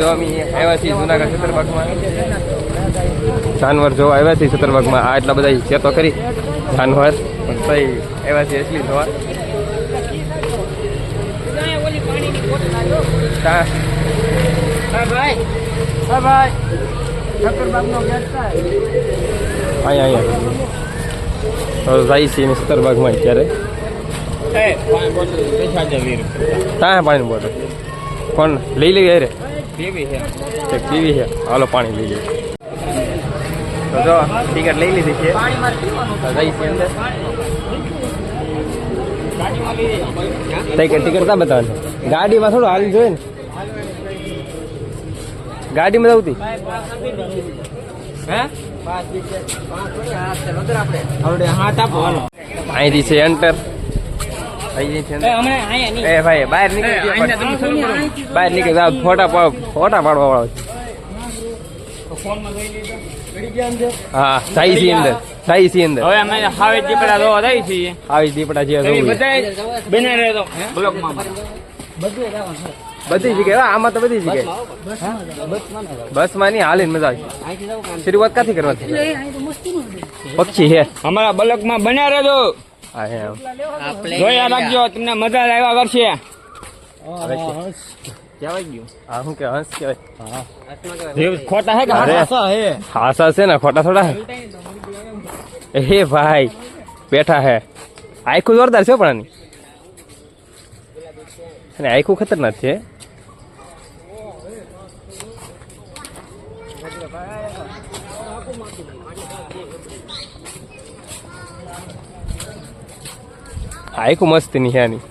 જો અમે આવ્યા છીએ જુનાગઢ સતરબાગમાં જાનવર જો આવ્યા છીએ સતરબાગમાં આ એટલા બધા છે તો ખરી જાનવર પણ તઈ આવ્યા છીએ એટલી જોવા. અહીંયા અહીંયા. જાય છીએ અત્યારે. ત્યાં પાણીની બોટલ કોણ લઈ લઈએ રે. પીવી છે? હાલો પાણી લઈ લઈએ તો જો ટિકિટ લઈ લીધી છે. જઈ છે અંદર. ટિકિટ ટિકિટ ક્યાં બતાવવાની? ગાડીમાં થોડું હાલ જોઈએ ને. ગાડીમાં જવતી અહીંથી છે એન્ટર. એ ભાઈ બહાર નીકળી બહાર નીકળી જાવ ફોટા પાડ ફોટા પાડવા વાળો. હા સાઈ સી અંદર સાઈ સી અંદર. હવે અમે હાવે દીપડા જોવા છીએ. દીપડા જે બધી જગ્યાએ આમાં તો બધી જગ્યાએ. બસમાં નહીં હાલીને મજા આવે. શરૂઆત ક્યાંથી કરવાની? પક્ષી છે. અમારા બ્લોકમાં બન્યા રહેજો. હા હે. જોયા રાખજો તમને મજા આવ્યા કરશે હા કે હંસ કહેવાય. જીવ ખોટા હે કે હાસા હે હાસા છે ને ખોટા થોડા હે ભાઈ બેઠા હે. આખું જોરદાર છે પણ આની. અને આખું ખતરનાક છે. આખું મસ્ત નહીં આની.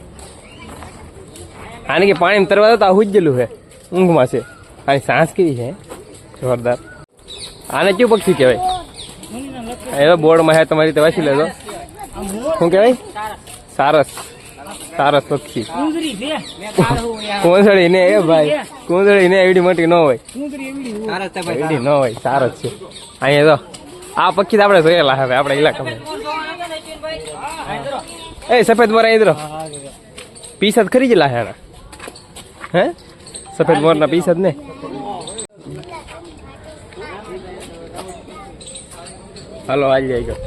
આને કે પાણી તરવા તો આ હુજેલું છે ઊંઘમાં છે. આની સાંસ કેવી છે જોરદાર. આને કયું પક્ષી કહેવાય? એવા બોર્ડમાં હે, તમારી રીતે વાંચી લેજો. શું કહેવાય? સારસ. સારસ પક્ષી. કોંસળી ને એ ભાઈ. કોંસળી ને એવડી મોટી ન હોય. એવડી ન હોય, સારસ છે. અહીંયા તો આ પક્ષી તો આપણે જોયેલા હવે, આપણા ઇલાકામાં એ સફેદ મોર અહીં ઇધરો પીસ જ ખરી ગયેલા હે આના હે સફેદ મોરના પીસ જ ને હાલો આવી જાય ગયો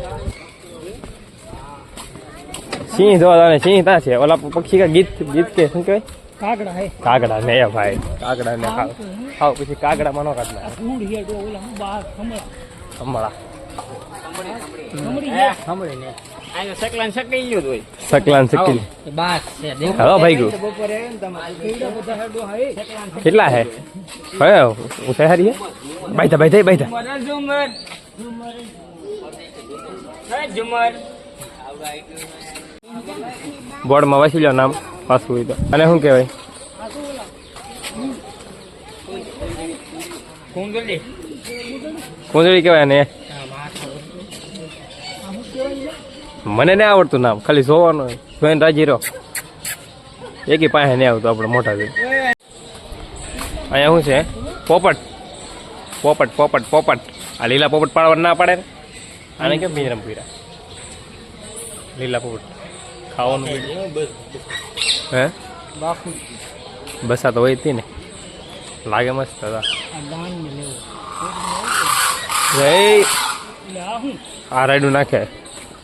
સિંહ જોવા જાણે સિંહ ત્યાં છે ઓલા પક્ષી કા ગીત ગીત કે શું કહેવાય કાગડા હે કાગડા ને એ ભાઈ કાગડા ને ખાવ ખાવ પછી કાગડા માં નો કાઢના ઊંડ હે તો સકલાન સકાઈ ગયો હોય સકલાન સકીલ બાસ છે. હવે ભાઈ ગયું બપોરે હે કેટલા હે? હવે ઊંચાઈ હારી હે? બાઈતા બાઈતા બાઈતા ઝુમર ઝુમર. બોર્ડમાં વાંચી લો નામ પાછું હોય તો. અને શું કહેવાય? કુંડલી કુંદડી કહેવાય ને. મને નહીં આવડતું નામ. ખાલી જોવાનું જોઈને રાજી રહો. એકી પાસે નહીં આવતું આપણે મોટા છે અહીંયા શું છે? પોપટ. પોપટ પોપટ પોપટ. આ લીલા પોપટ પાડવા ના પાડે આને કેમ પિંજરમ પીરા લીલા પોપટ. ખાવાનું હે? બસ આ તો હોય હતી ને. લાગે મસ્ત હતા. આ રાયડું નાખે.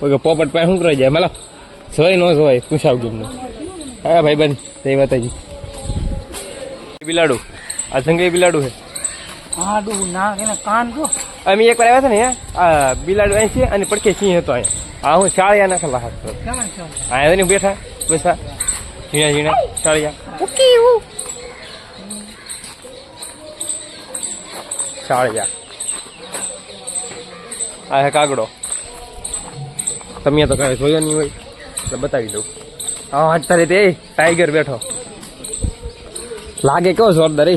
કોઈ પોપટ પાસે શું કરી જાય? મતલબ જોઈ ન જોવાય પૂછાવ ગીરનું હા ભાઈ બંધ જય માતાજી બિલાડું આ જંગલી બિલાડું છે. હા ડુ ના એના કાન જો. અમે એક વાર આવ્યા હતા ને આ બિલાડું અહીં છે અને પડખે સિંહ હતો અહીંયા. આ હું શાળિયા નાખેલા છે? અહીંયા તો બેઠા બેસા. ઝીણા ઝીણા શાળિયા. શાળિયા. આ હે કાગડો. તમે તો કાંઈ જોયો નહીં હોય. એટલે બતાવી દઉં. હા અત્યારે તે ટાઈગર બેઠો. લાગે કેવો જોરદાર એ.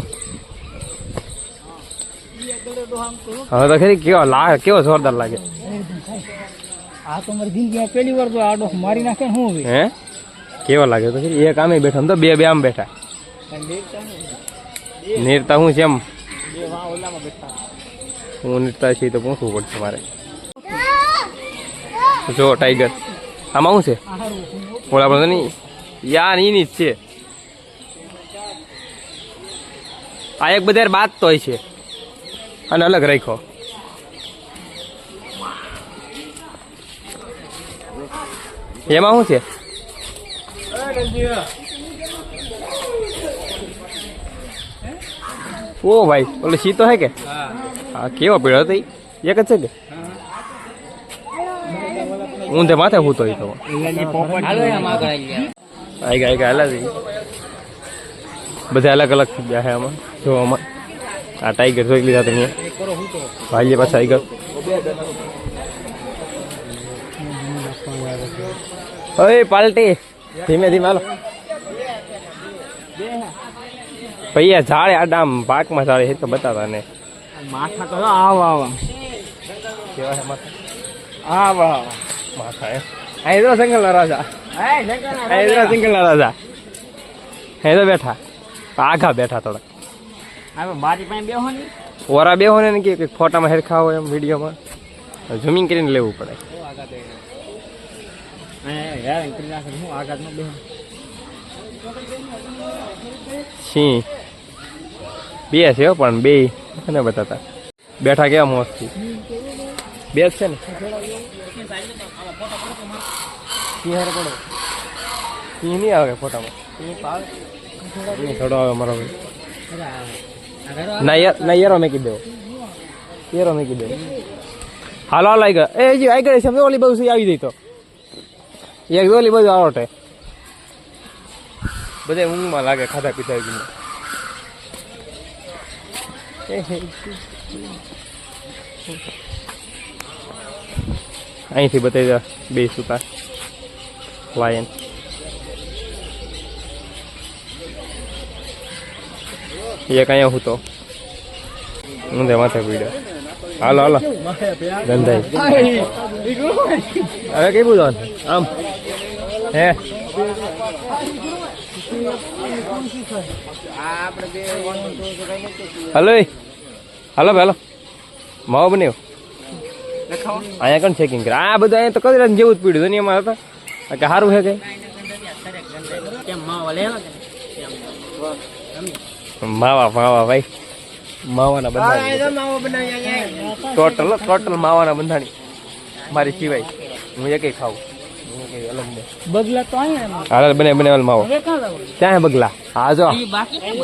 હવે તો ખરી કેવો લાગે કેવો જોરદાર લાગે. આ તો મારી જિંદગીમાં પહેલી વાર તો આડો મારી નાખે ને હું હે? કેવો લાગે તો ખરી? એક આમે બેઠો તો બે બે આમ બેઠા. નીરતા હું છે એમ. હું નીરતા છીએ તો પૂછવું પડશે મારે. જો ટાઈગર આમાં શું છે? ઓલા પણ નહીં. યાર એની જ છે. આ એક બધા બાદ તો હોય છે. અને અલગ રાખ્યો. એમાં શું છે? ઓ ભાઈ ઓલો સીતો હે કે? હા. કેવો પીળો હતો એક જ છે કે? ઊંધે માથે હૂતો હોય તો. હાલો એમ આગળ આવી ગયા આઈ ગયા આઈ ગયા હાલા જઈએ બધા અલગ અલગ થઈ ગયા છે આમાં. જોવામાં આ ટાઈગર જોઈ લીધા તમે. ભાઈએ પાછા ટાઈગર ઓય પાલટી. ધીમે ધીમે હાલો. ભૈયા ઝાડે આડા આમ પાકમાં ઝાડે એ તો બતાતા ને. માથા તો આવ આવ. કેવા છે માથા? આવ આવ. તો સંગલના રાજા. હે જગન્નાથ અહીં તો સિંગલના રાજા. અહીં બેઠા. આઘા બેઠા થોડા. બારી પાસે બેહો ને. ઓરા કે કંઈક ફોટામાં હેરખા હોય એમ વિડીયોમાં. ઝૂમિંગ કરીને લેવું પડે. સિંહ બે છે પણ બે ને બતાતા. બેઠા કેવા મોજથી બે છે ને? સિંહ હારે સિંહ નહીં આવે ફોટામાં. થોડો આવે મારો ભાઈ. ના, યાર મેકી દેવો યારો મેકી દેવો હાલો હાલો આવી ગયા. એ, હજી આવી ગયા સમજો ઓલી બાજુ આવી જઈ તો. એક ઓલી બાજુ આવટે બધા ઊંઘમાં લાગે ખાધા પીધા અહીંથી બતાવી દે બે સુતા લાયન એક અહીંયા હું તો ઊંધે માથે પીડ્યો હાલો હાલો. ગંધાઈ. હવે કઈ બધું આમ. હે? હલો. હાલો હાલો. માવો બન્યો. અહીંયા કોણ ચેકિંગ કરે? આ બધા અહીંયા તો કદાચ જેવું જ પીડ્યું દુનિયામાં હતા કે સારું છે લેવા માવા માવા ભાઈ. માવાના બંધાણી. ટોટલ ટોટલ માવાના બંધાણી. મારી સિવાય. હું એ ખાઉં. હું બગલા બને બને માવો. હે બગલા? હા જો.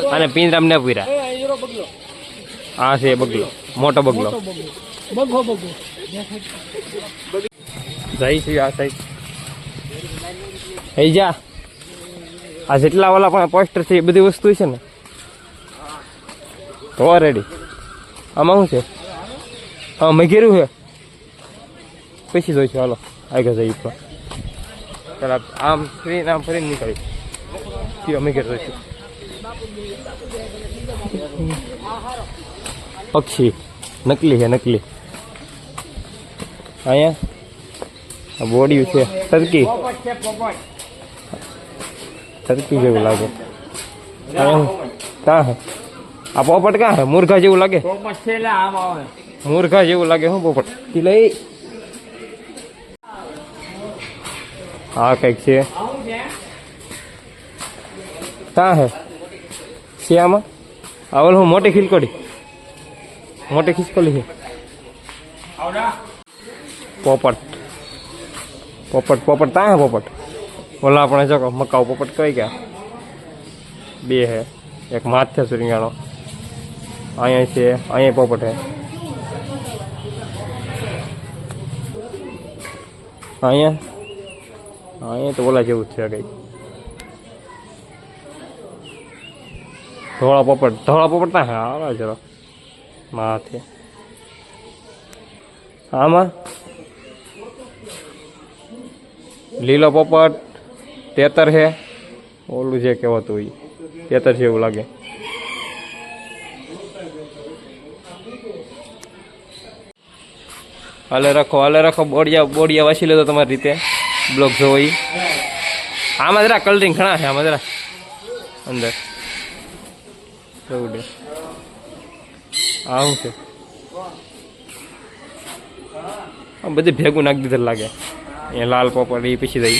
અને પિંજરામ ને પૂરા. આ છે બગલો. મોટો બગલો. જય શ્રી. આ સાઈડ હઈ જા. આ જેટલા ઓલા પણ પોસ્ટર છે એ બધી વસ્તુ છે ને. તો રેડી આમાં શું છે? હા મેં ઘેરું છે. પછી જોઈશું, હાલો. આગળ જઈ પણ ચાલ, આમ ફરી આમ ફરીને નીકળી કયો અમે ઘેર જોઈશું. પક્ષી. નકલી છે, નકલી. અહીંયા? બોડી છે સરકી ટર્કી જેવું લાગે. આ પોપટ ક્યાં હે? મુર્ઘા જેવું લાગે? મુર્ઘા જેવું લાગે હું પોપટ? લઈ. હા કંઈક છે. આવું હે? શિયામાં? આવલ હું મોટી ખીલકોડી. મોટી ખિસકોલી છે. પોપટ. પોપટ પોપટ ત્યાં હે પોપટ? ઓલા પણ જો મકાઉ પોપટ કઈ ગયા? બે હે. એક માથે સુરિયાણો અહીંયા છે, અહીંયા પોપટ હે. અહીંયા? અહીંયા તો ઓલા જેવું જ છે કઈ ધોળા પોપટ ધોળા પોપટ ના હા? જરા. માથે. આમાં? લીલો પોપટ. તેતર છે ઓલું જે કહેવાતું હોય. તેતર છે એવું લાગે. હાલે રાખો હાલે રાખો, બોડિયા બોડિયા વાસી લેતો તમારી રીતે. બ્લોક જોવો એ આમાં જરા કલરિંગ ઘણા છે, આમાં જરા અંદર. એવું આ શું છે. બધી ભેગું નાખી દીધેલ લાગે. અહીંયા લાલ પોપડ એ પછી દઈ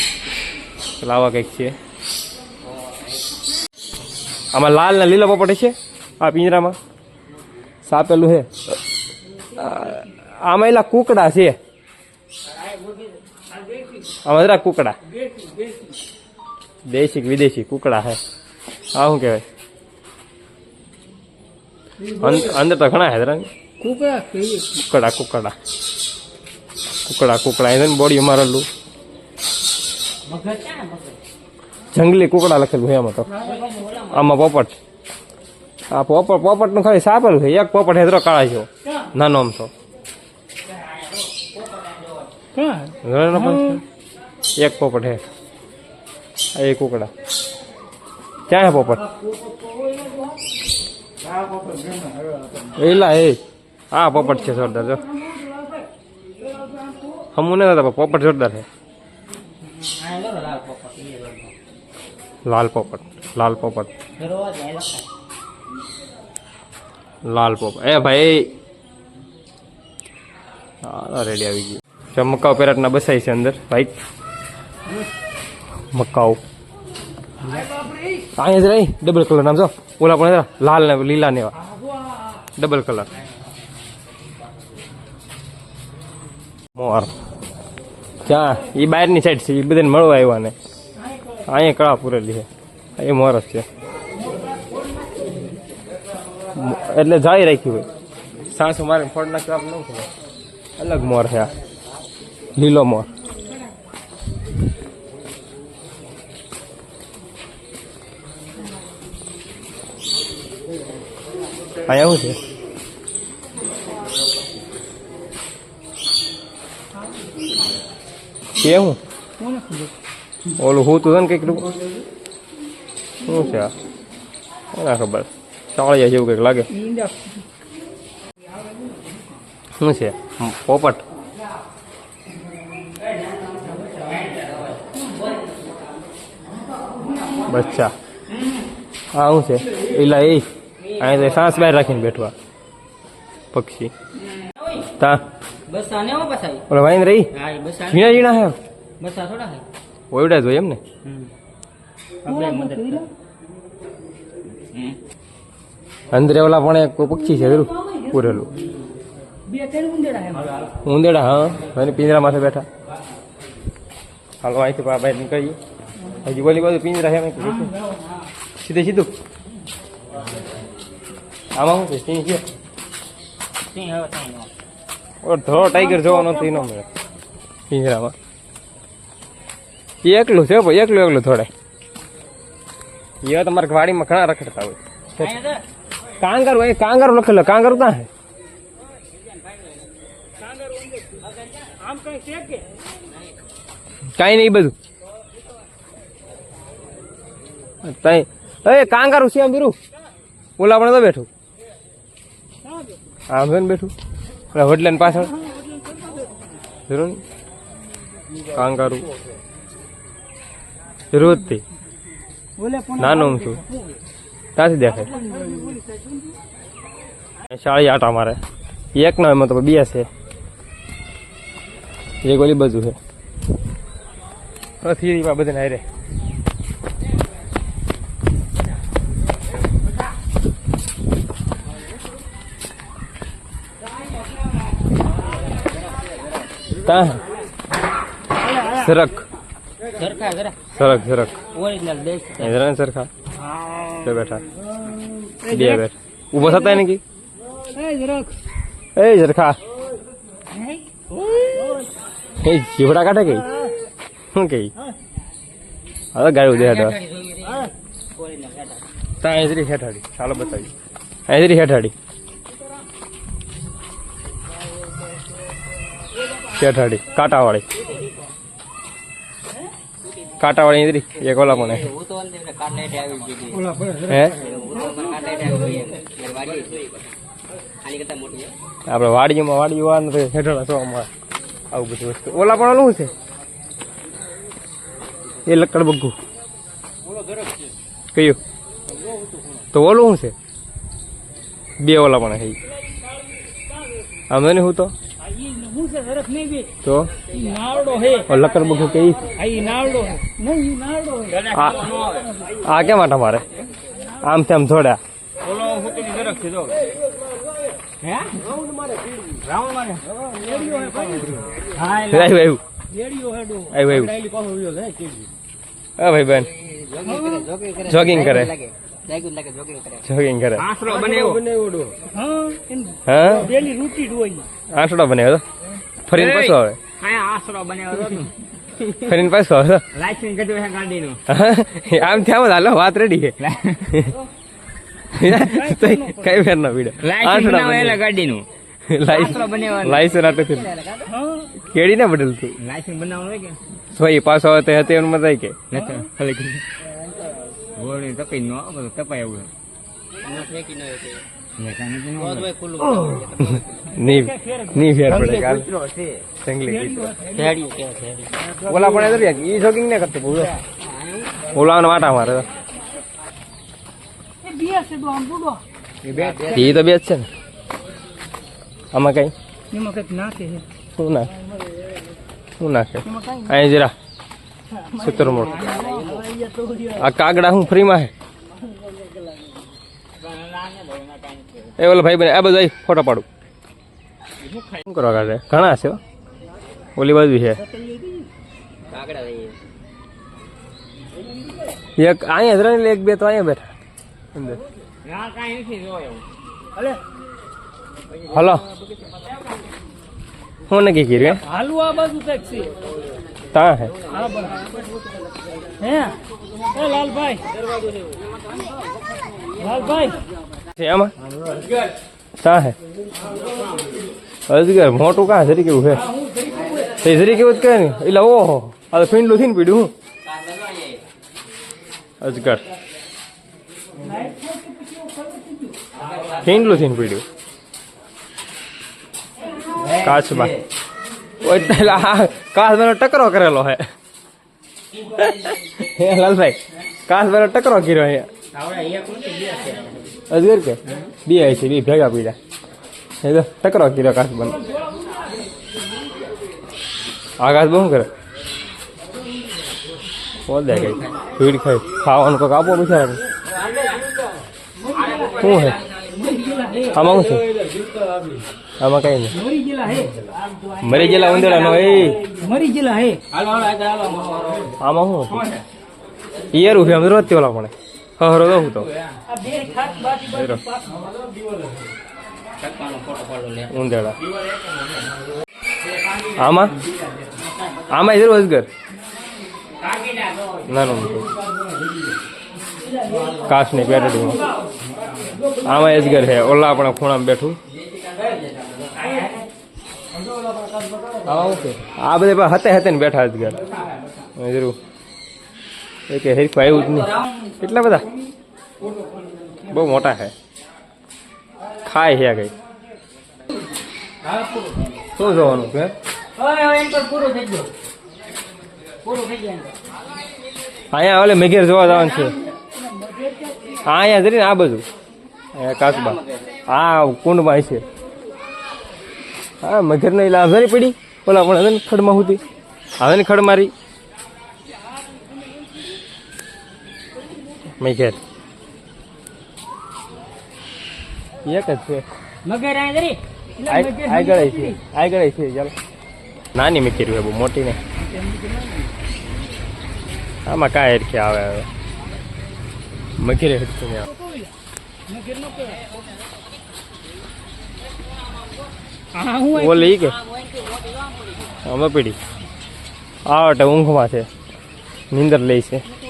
લાવા કંઈક છે. આમાં લાલ ને લીલો પોપટ છે આ પિંજરામાં. સાપેલું છે આમાં એલા કુકડા છે. આમાં જરા કુકડા. દેશી વિદેશી કુકડા છે આ શું કહેવાય? અંદર તો ઘણા જરા કુકડા કુકડા કુકડા. કુકડા કુકડા. એને બોડી મારેલું જંગલી કુકડા લખેલું છે એમાં તો. આમાં પોપટ. આ પોપટ પોપટનું ખાલી સાપેલું છે એક પોપટ હેદરો કાળા છો. નાનો આમ તો. એક પોપટ હે એ કુકડા. ક્યાં હે પોપટ? એલા એ. આ પોપટ છે જોરદાર જો. હમું નહીં પોપટ જોરદાર છે. લાલ પોપટ લાલ પોપટ. લાલ પોપટ. એ ભાઈ. રેડી આવી ગયું. જો મકાઉ પેરાટના બસાઈ છે અંદર, ભાઈ. મકાઉ. અહીંયા જ રહી. ડબલ કલર નામ જો. ઓલા પણ લાલ ને લીલા ને એવા. ડબલ કલર મોર. ક્યાં? એ બહારની સાઈડ છે એ બધાને મળવા આવ્યા ને. અહીંયા કળા પૂરેલી છે એ મોર જ છે મ- એટલે જાળી રાખ્યું હોય સાસુ મારે ફળ નાખ્યું આપ ન ખબર અલગ મોર છે આ લીલો મોર અહીંયા શું છે કે હું કોને ખબર ઓલું હું તું કંઈક શું છે ના ખબર. ચાળિયા જેવું કંઈક લાગે. શું છે? પોપટ. બચ્ચા હા શું છે? એલા એ. અહીં તો સાસ બહાર રાખીને બેઠવા. પક્ષી. તા. બસ આને હો પસાઈ ઓલા વાઈન રહી? હા બસ ઝીણા ઝીણા હે. બસ આ થોડા હે. ઓયડા જોઈએ એમ ને. અંદર ઓલા પણ એક પક્ષી છે પૂરેલું. ઉંદેડા હે. અને પિંજરા માથે બેઠા. હાલો અહીંથી ભાઈ નીકળીએ. હજી બોલી બાજુ પિંજરા છે. સીધે. સીધું આમાં શું છે? સિંહ છે? સિંહ હવે ટાઈગર જોવાનો તો ઈ ન મળે. પિંજરામાં. એકલું છે ભાઈ, એકલું એકલું થોડે. એ તમારે વાડીમાં ઘણા રખડતા હોય. કાંગારું એ કાંગારું લખેલો, કાંગારું ક્યાં આમ કઈ નહીં બધું. તઈ એ કાંગારું છે આમ બીરું. ઓલા પણ તો બેઠું. આમ છે ને બેઠું. ઓલા પાછળ. કાંગારું. જરૂર નાનો નાનું અમથું ત્યાંથી દેખાય. શાળી આટા મારે. એક ના એમાં તો બે છે. એક ઓલી બાજુ છે. નથી બધા હારે. તા સરક. સરખા જરા સરક સરક ઓરિજિનલ બેસ્ટ. જરા ને સરખા બે બેઠા. બે બેઠ. ઊભો થતા ને કી એ જરાક એ સરખા એ જીવડા કાઢે કઈ? શું કઈ? હવે ગાડી ઉદે હેઠા તા એજરી હેઠાડી. ચાલો બતાવી. એજરી હેઠાડી. હેઠાડી. કાંટાવાળી. કાંટાવાળી એજરી એક ઓલા પણ હે. હતી. આપણે વાડીમાં વાડી વાર હેઠળ જોવા આવું બધું વસ્તુ. ઓલા પણ ઓલું છે? એ લક્કડ બગ્ગુ. કયું? તો ઓલું શું છે? બે ઓલા પણ છે આમ નહીં હું તો? તો? લકર નાવડો હે. ઓ કે? આ કેમ આટા મારે આમ તેમ થોડા. ભાઈ. બેન. જોગિંગ કરે. જોગિંગ કરે. આંસડો બનાવ્યો તો? ફરીને પાછો આવે? ફરીને પાછો આવે? આમ થયા હાલો વાત રેડી છે. કઈ ફેર ના પીડે. લાઇસન્સ બનાવેલા ગાડીનું. આંસરો આટલું હા કેડી ના બદલતું લાઇસન્સ બનાવવાનું કે? તો પાછો આવે તે હતી એમ મજાય કે? ખાલી ગોળી તપી નો તપાય એવું ને કાંઈ નથી નો આવે. ની ની ફેર પડે કાલ જંગલી ઓલા પણ એ ઈ જોગિંગ ને કરતો બહુ ઓલા વાટા મારે. એ તો બે છે ને આમાં કઈ શું નાખે શું નાખે અહીં જરા સુતરમોળ આ કાગડા હું ફ્રીમાં હે એ ઓલો ભાઈ બને. આ બધું આઈ ફોટો પાડું. શું કરવા કાઢે? ઘણા છે હો. ઓલી બાજુ છે. એક અહીંયા જ રહીને એક બે તો અહીંયા બેઠા. અંદર. ના કાંઈ નથી જોયો એવું. અલે હલો. હું નક્કી કર્યું હે હાલુ આ બાજુ કંઈક છે. તા હે? હા બસ હે? એ લાલભાઈ. અજગર મોટું કાં જરી કેવું છે. તે જરી કેવું જ કહે ને. એટલે ઓહો, આ ફીંડલું થઈને પીડ્યું અજગર. ફીંડલું થઈને પીડ્યું. કાચબા આ કાચબાનો ટકરો કરેલો હે. લાલભાઈ કાચબાનો ટકરો કર્યો હે. અજગર કે બે આવી છે બે ભેગા પીડા. એ તો ટકરો કર્યો કાચ બંધ. આકાશ બહુ કરે? પોદે કઈ. ભીડ ખાઈ ખાવાનું કોક આપો બિચારા શું હે? આમાં શું છે? આમાં કઈ નહીં. મરી ગયેલા ઉંદરા નો એ. મરી ગયેલા હે. આમાં શું ઈયરું છે આમ રોજ ઓલા પણ હરો દઉં તો. ઉંદરડા આમાં? આમાં જરૂર અજગર ના ના કાચની પેટડીમાં. આમાં અજગર હે ઓલા આપણા ખૂણામાં બેઠું? આ બધે હતે હતે ને બેઠા હવે જરૂર એ કે હેરખું આવ્યું જ નહીં. કેટલા બધા? બહુ મોટા છે. ખાય છે કઈ શું જોવાનું ગયું અહીંયા ઓલે મેઘેર જોવા જવાનું છે. હા, અહીંયા જરી ને આ અહીંયા કાચબા આ કુંડમાં છે હા મઘેર નહીં લાભ પડી. ઓલા પણ ખડમાં હતી. હવે ખડ મારી. મેઘેર એક જ છે. મગર આ જરી આગળ છે. આગળ છે ચાલો. નાની રહ્યું બહુ મોટી ને આમાં કાંઈ હેરખી આવે હવે. મગીરે હેરખી આવે. નો ઓલી કે? અમે પીડી આવટે ઊંઘમાં છે. નીંદર લઈ છે.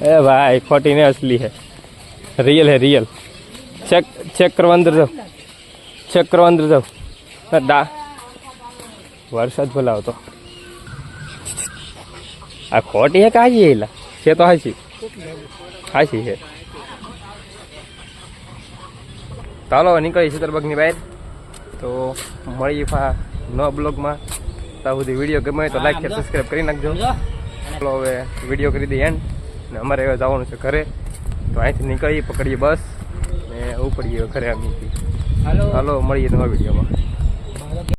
એ ભાઈ ખોટી ને અસલી હે રિયલ હે રિયલ ચેક ચેક કરવા અંદર જાવ ચેક કરવા અંદર ડા વરસાદ ભલા તો આ ખોટી હે કાજી એલા? છે તો હાચી. હાચી છે. ચાલો નીકળી સુતરબગની બહાર. તો મળી ફા નો બ્લોગમાં. ત્યાં સુધી વીડિયો ગમે તો લાઈક શેર સબસ્ક્રાઈબ કરી નાખજો. ચાલો હવે વીડિયો કરી દઈએ એન્ડ ને અમારે હવે જવાનું છે ઘરે. તો અહીંથી નીકળીએ પકડીએ બસ ને ઉપડીએ ઘરે આમ હાલો. ચાલો મળીએ નવા વિડીયોમાં.